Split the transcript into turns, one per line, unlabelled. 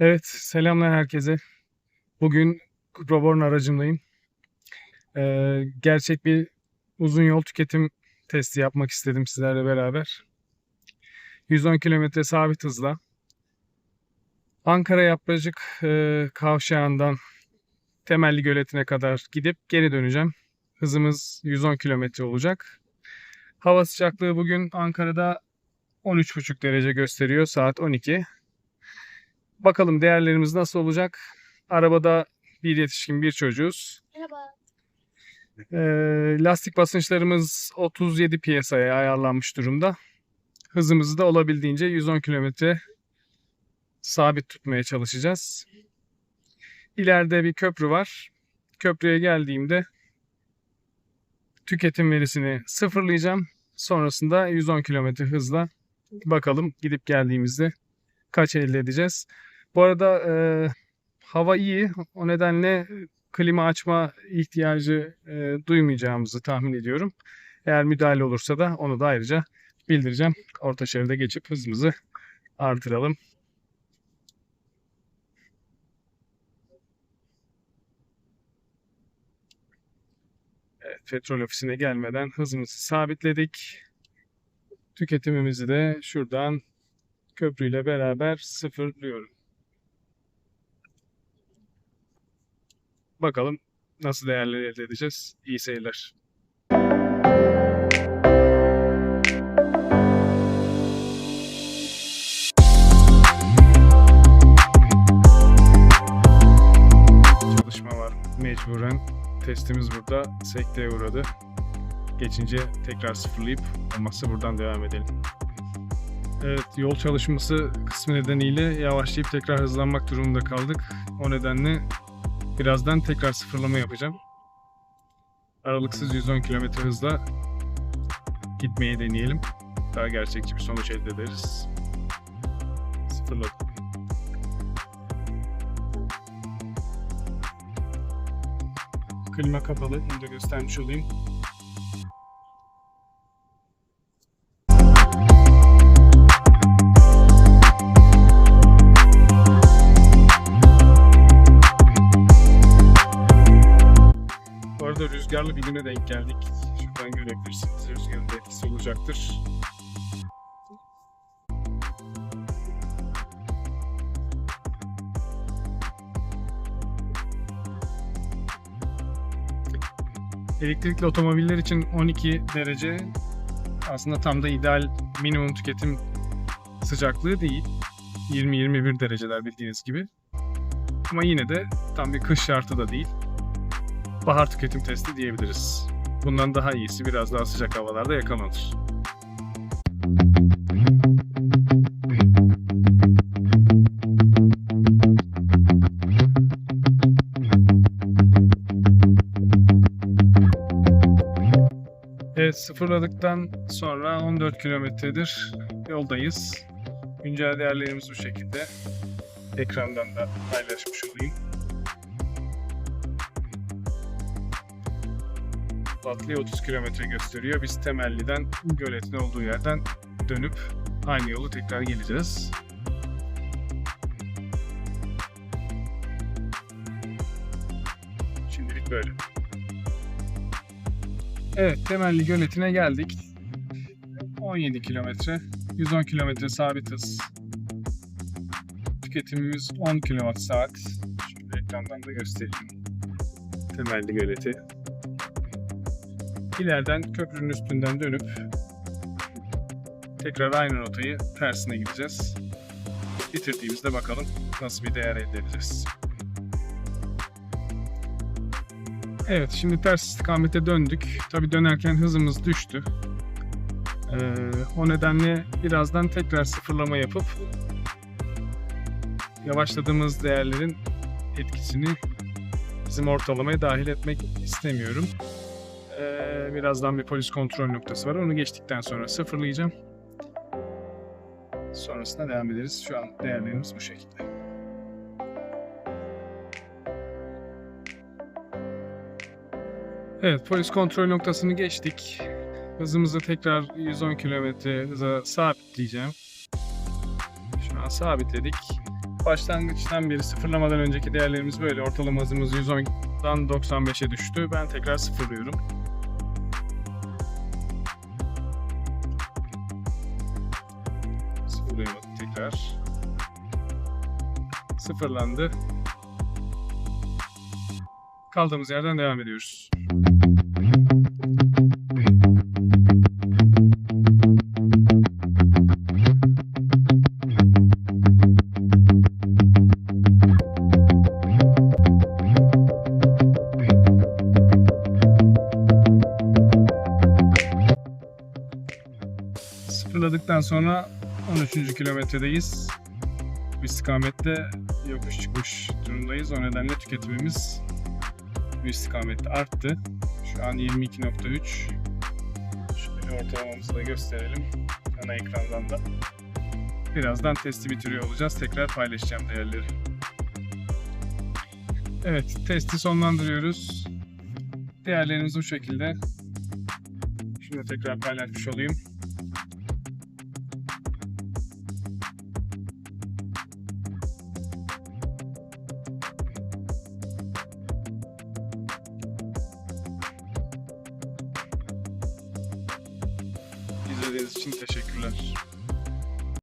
Evet, selamlar herkese. Bugün Proborn aracındayım. Ee, gerçek bir uzun yol tüketim testi yapmak istedim sizlerle beraber. 110 kilometre sabit hızla Ankara Yapracık e, kavşağından Temelli Göleti'ne kadar gidip geri döneceğim. Hızımız 110 kilometre olacak. Hava sıcaklığı bugün Ankara'da 13,5 derece gösteriyor. Saat 12. Bakalım değerlerimiz nasıl olacak? Arabada bir yetişkin bir çocuğuz.
Merhaba.
Ee, lastik basınçlarımız 37 piyasaya ayarlanmış durumda. Hızımızı da olabildiğince 110 kilometre sabit tutmaya çalışacağız. İleride bir köprü var. Köprüye geldiğimde tüketim verisini sıfırlayacağım. Sonrasında 110 kilometre hızla bakalım gidip geldiğimizde kaç elde edeceğiz. Bu arada e, hava iyi. O nedenle klima açma ihtiyacı e, duymayacağımızı tahmin ediyorum. Eğer müdahale olursa da onu da ayrıca bildireceğim. Orta şeride geçip hızımızı artıralım. Evet, petrol ofisine gelmeden hızımızı sabitledik. Tüketimimizi de şuradan köprüyle beraber sıfırlıyorum. Bakalım nasıl değerler elde edeceğiz. İyi seyirler. Çalışma var mecburen. Testimiz burada sekteye uğradı. Geçince tekrar sıfırlayıp olmazsa buradan devam edelim. Evet, yol çalışması kısmı nedeniyle yavaşlayıp tekrar hızlanmak durumunda kaldık. O nedenle birazdan tekrar sıfırlama yapacağım. Aralıksız 110 km hızla gitmeyi deneyelim. Daha gerçekçi bir sonuç elde ederiz. Sıfırladım. Klima kapalı. Bunu da göstermiş olayım. Rüzgarlı bir güne denk geldik. Şuradan görebilirsiniz. Rüzgarın da etkisi olacaktır. Elektrikli otomobiller için 12 derece aslında tam da ideal minimum tüketim sıcaklığı değil. 20-21 dereceler bildiğiniz gibi. Ama yine de tam bir kış şartı da değil bahar tüketim testi diyebiliriz. Bundan daha iyisi biraz daha sıcak havalarda yakalanır. Evet sıfırladıktan sonra 14 kilometredir yoldayız. Güncel değerlerimiz bu şekilde. Ekrandan da paylaşmış olayım. Batlı'ya 30 kilometre gösteriyor. Biz Temelli'den göletin olduğu yerden dönüp aynı yolu tekrar geleceğiz. Şimdilik böyle. Evet, Temelli göletine geldik. 17 kilometre, 110 kilometre sabit hız. Tüketimimiz 10 kWh saat. Şöyle ekrandan da göstereyim. Temelli göleti. İleriden köprünün üstünden dönüp tekrar aynı rotayı tersine gideceğiz. Bitirdiğimizde bakalım nasıl bir değer elde edeceğiz. Evet şimdi ters istikamete döndük. Tabi dönerken hızımız düştü. Ee, o nedenle birazdan tekrar sıfırlama yapıp yavaşladığımız değerlerin etkisini bizim ortalamaya dahil etmek istemiyorum. Ee, birazdan bir polis kontrol noktası var. Onu geçtikten sonra sıfırlayacağım. Sonrasında devam ederiz. Şu an değerlerimiz bu şekilde. Evet, polis kontrol noktasını geçtik. Hızımızı tekrar 110 km hıza sabitleyeceğim. Şu an sabitledik. Başlangıçtan beri sıfırlamadan önceki değerlerimiz böyle. Ortalama hızımız 110'dan 95'e düştü. Ben tekrar sıfırlıyorum. Tekrar. Sıfırlandı. Kaldığımız yerden devam ediyoruz. Sıfırladıktan sonra 13. kilometredeyiz. Bu istikamette yokuş çıkmış durumdayız. O nedenle tüketimimiz bu istikamette arttı. Şu an 22.3. Şöyle ortalamamızı da gösterelim. Ana ekrandan da. Birazdan testi bitiriyor olacağız. Tekrar paylaşacağım değerleri. Evet, testi sonlandırıyoruz. Değerlerimiz bu şekilde. Şimdi tekrar paylaşmış olayım. İzlediğiniz için teşekkürler.